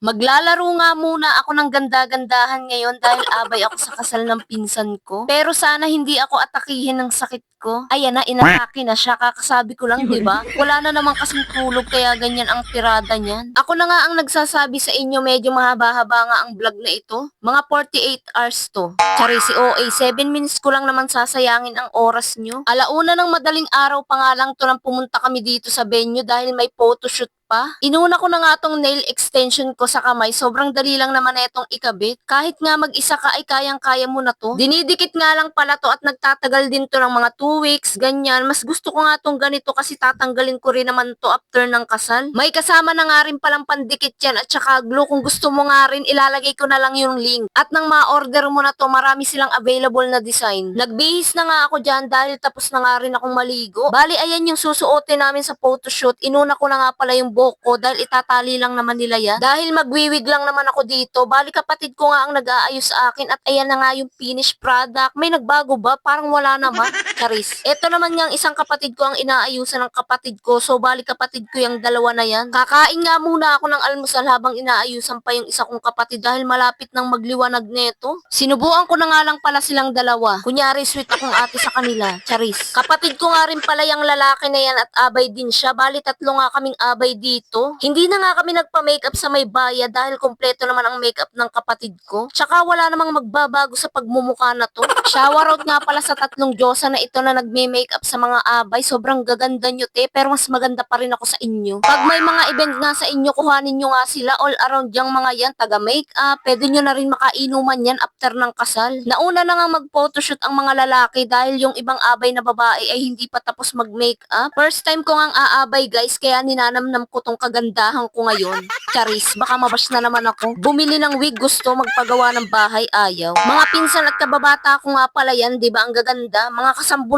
Maglalaro nga muna ako ng ganda-gandahan ngayon dahil abay ako sa kasal ng pinsan ko. Pero sana hindi ako atakihin ng sakit ko. Ayan na, inatake na siya. Kakasabi ko lang, di ba? Wala na naman kasing tulog kaya ganyan ang tirada niyan. Ako na nga ang nagsasabi sa inyo, medyo mahaba-haba nga ang vlog na ito. Mga 48 hours to. Tsari si OA, 7 minutes ko lang naman sasayangin ang oras nyo. Alauna ng madaling araw pa nga lang to nang pumunta kami dito sa venue dahil may photoshoot pa. Inuna ko na nga tong nail extension ko sa kamay. Sobrang dali lang naman na itong ikabit. Kahit nga mag-isa ka ay kayang-kaya mo na to. Dinidikit nga lang pala to at nagtatagal din to ng mga 2 weeks, ganyan. Mas gusto ko nga tong ganito kasi tatanggalin ko rin naman to after ng kasal. May kasama na nga rin palang pandikit yan at saka glue. Kung gusto mo nga rin, ilalagay ko na lang yung link. At nang ma-order mo na to, marami silang available na design. Nagbihis na nga ako dyan dahil tapos na nga rin akong maligo. Bali, ayan yung susuotin namin sa photoshoot. Inuna ko na nga pala yung buhok ko dahil itatali lang naman nila yan. Dahil magwiwig lang naman ako dito. Bali, kapatid ko nga ang nag-aayos sa akin at ayan na nga yung finished product. May nagbago ba? Parang wala naman. Charis. Ito naman ang isang kapatid ko ang inaayusan ng kapatid ko. So, bali kapatid ko yung dalawa na yan. Kakain nga muna ako ng almusal habang inaayusan pa yung isa kong kapatid dahil malapit nang magliwanag neto. Sinubuan ko na nga lang pala silang dalawa. Kunyari, sweet akong ate sa kanila. Charis. Kapatid ko nga rin pala yung lalaki na yan at abay din siya. Bali, tatlo nga kaming abay dito. Hindi na nga kami nagpa-makeup sa may bayad dahil kompleto naman ang makeup ng kapatid ko. Tsaka wala namang magbabago sa pagmumukha na to. Shower out nga pala sa tatlong Diyosa na ito na nagme-makeup sa mga abay. Sobrang gaganda nyo te, pero mas maganda pa rin ako sa inyo. Pag may mga event nga sa inyo, kuhanin nyo nga sila all around yung mga yan, taga-makeup. Pwede nyo na rin makainuman yan after ng kasal. Nauna na nga mag-photoshoot ang mga lalaki dahil yung ibang abay na babae ay hindi pa tapos mag-makeup. First time ko nga aabay guys, kaya ninanamnam ko tong kagandahan ko ngayon. Charis, baka mabash na naman ako. Bumili ng wig, gusto magpagawa ng bahay, ayaw. Mga pinsan at kababata ko nga pala yan, di ba ang gaganda? Mga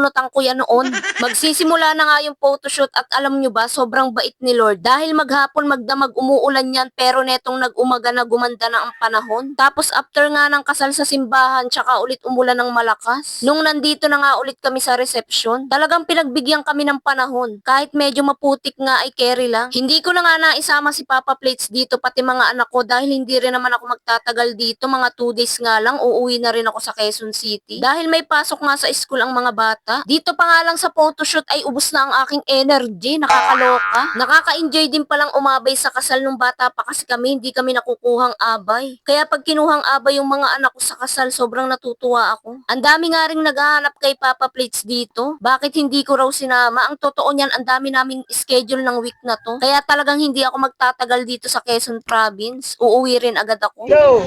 kasambunutan ko yan noon. Magsisimula na nga yung photoshoot at alam nyo ba, sobrang bait ni Lord. Dahil maghapon magdamag umuulan yan, pero netong nag-umaga na gumanda na ang panahon. Tapos after nga ng kasal sa simbahan, tsaka ulit umulan ng malakas. Nung nandito na nga ulit kami sa reception, talagang pinagbigyan kami ng panahon. Kahit medyo maputik nga ay carry lang. Hindi ko na nga naisama si Papa Plates dito, pati mga anak ko, dahil hindi rin naman ako magtatagal dito. Mga 2 days nga lang, uuwi na rin ako sa Quezon City. Dahil may pasok nga sa school ang mga bata. Dito pa nga lang sa photoshoot ay ubos na ang aking energy. Nakakaloka. Nakaka-enjoy din palang umabay sa kasal nung bata pa kasi kami, hindi kami nakukuhang abay. Kaya pag kinuhang abay yung mga anak ko sa kasal, sobrang natutuwa ako. Ang dami nga rin naghahanap kay Papa Plates dito. Bakit hindi ko raw sinama? Ang totoo niyan, ang dami naming schedule ng week na to. Kaya talagang hindi ako magtatagal dito sa Quezon Province. Uuwi rin agad ako. Go!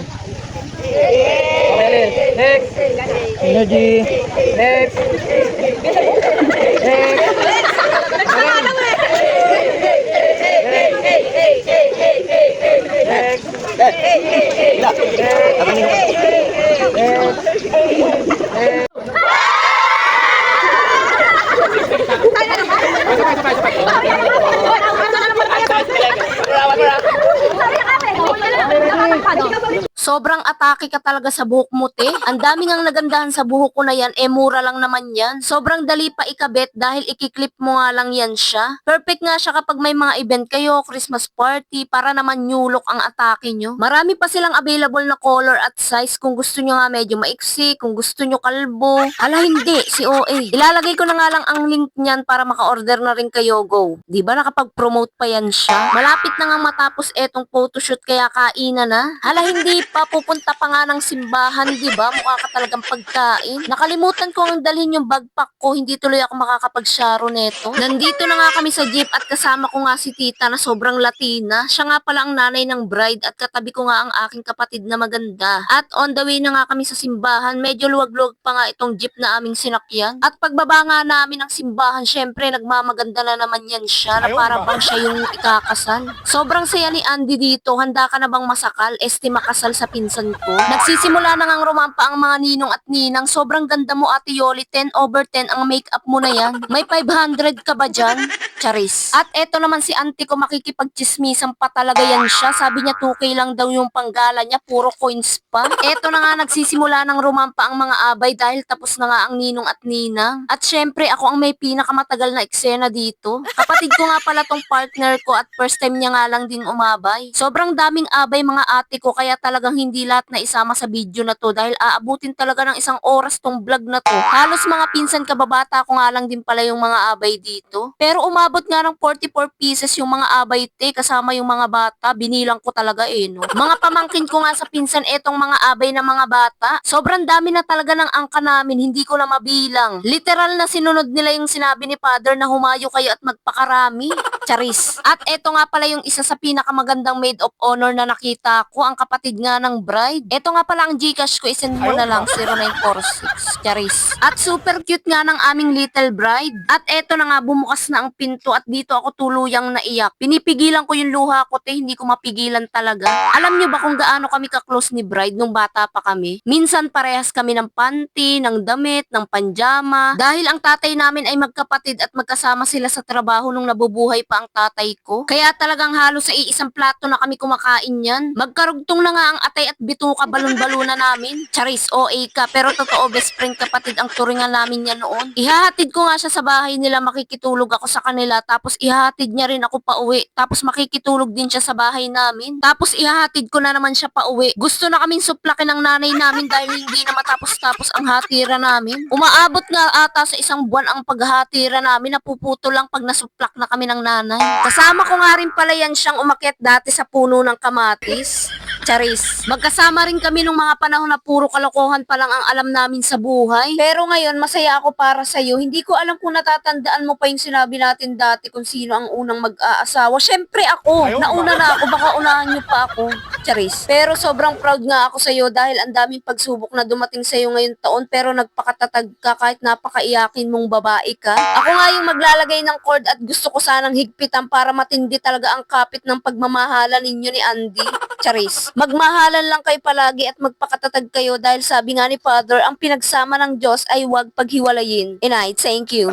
Next. Energy. Next. Next. Sobrang atake ka talaga sa buhok mo, te. Ang daming ang nagandahan sa buhok ko na yan, eh mura lang naman yan. Sobrang dali pa ikabit dahil ikiklip mo nga lang yan siya. Perfect nga siya kapag may mga event kayo, Christmas party, para naman new look ang atake nyo. Marami pa silang available na color at size kung gusto nyo nga medyo maiksi, kung gusto nyo kalbo. Ala hindi, si OA. Ilalagay ko na nga lang ang link niyan para maka-order na rin kayo, go. Ba nakapag-promote pa yan siya? Malapit na nga matapos etong photoshoot kaya kainan na. Hala hindi pa, pupunta pa nga ng simbahan, di ba? Mukha ka talagang pagkain. Nakalimutan ko ang dalhin yung backpack ko, hindi tuloy ako makakapag-sharo neto. Nandito na nga kami sa jeep at kasama ko nga si tita na sobrang Latina. Siya nga pala ang nanay ng bride at katabi ko nga ang aking kapatid na maganda. At on the way na nga kami sa simbahan, medyo luwag-luwag pa nga itong jeep na aming sinakyan. At pagbaba nga namin ng simbahan, syempre nagmamaganda na naman yan siya na para bang siya yung ikakasal. Sobrang saya ni Andy dito, handa ka na bang masakal? Este makasal sa sa pinsan ko. Nagsisimula na ngang rumampa ang mga ninong at ninang. Sobrang ganda mo ate Yoli, 10 over 10 ang makeup mo na yan. May 500 ka ba dyan? Charis. At eto naman si auntie ko makikipagchismisan pa talaga yan siya. Sabi niya 2K lang daw yung panggala niya, puro coins pa. Eto na nga nagsisimula ng rumampa ang mga abay dahil tapos na nga ang ninong at ninang. At syempre ako ang may pinakamatagal na eksena dito. Kapatid ko nga pala tong partner ko at first time niya nga lang din umabay. Sobrang daming abay mga ate ko kaya talagang hindi lahat na isama sa video na to dahil aabutin talaga ng isang oras tong vlog na to. Halos mga pinsan kababata ko nga lang din pala yung mga abay dito. Pero umabot nga ng 44 pieces yung mga abay te kasama yung mga bata. Binilang ko talaga eh no. Mga pamangkin ko nga sa pinsan etong mga abay ng mga bata. Sobrang dami na talaga ng angka namin, hindi ko na mabilang. Literal na sinunod nila yung sinabi ni father na humayo kayo at magpakarami. Charis. At eto nga pala yung isa sa pinakamagandang maid of honor na nakita ko, ang kapatid nga ng bride. Eto nga pala ang Gcash ko, isend mo na lang 0946. Charis. At super cute nga ng aming little bride. At eto na nga bumukas na ang pinto at dito ako tuluyang naiyak. Pinipigilan ko yung luha ko te, hindi ko mapigilan talaga. Alam nyo ba kung gaano kami ka-close ni bride nung bata pa kami? Minsan parehas kami ng panty, ng damit, ng panjama. Dahil ang tatay namin ay magkapatid at magkasama sila sa trabaho nung nabubuhay pa ang tatay ko. Kaya talagang halos sa iisang plato na kami kumakain yan. Magkarugtong na nga ang atay at bituka balon-baluna namin. Charis, OA ka, pero totoo best friend kapatid ang turingan namin yan noon. Ihahatid ko nga siya sa bahay nila, makikitulog ako sa kanila, tapos ihahatid niya rin ako pa uwi. Tapos makikitulog din siya sa bahay namin. Tapos ihahatid ko na naman siya pa uwi. Gusto na kaming suplakin ng nanay namin dahil hindi na matapos-tapos ang hatira namin. Umaabot nga ata sa isang buwan ang paghatira namin, napuputo lang pag nasuplak na kami ng nanay. Kasama ko nga rin pala yan siyang umakyat dati sa puno ng kamatis. Charis. Magkasama rin kami nung mga panahon na puro kalokohan pa lang ang alam namin sa buhay. Pero ngayon, masaya ako para sa'yo. Hindi ko alam kung natatandaan mo pa yung sinabi natin dati kung sino ang unang mag-aasawa. Siyempre ako. Nauna na ako. Baka unahan niyo pa ako. Charis. Pero sobrang proud nga ako sa'yo dahil ang daming pagsubok na dumating sa'yo ngayon taon pero nagpakatatag ka kahit napakaiyakin mong babae ka. Ako nga yung maglalagay ng cord at gusto ko sanang higpitan para matindi talaga ang kapit ng pagmamahala ninyo ni Andy. Charis. Magmahalan lang kayo palagi at magpakatatag kayo dahil sabi nga ni Father, ang pinagsama ng Diyos ay huwag paghiwalayin. And I thank you.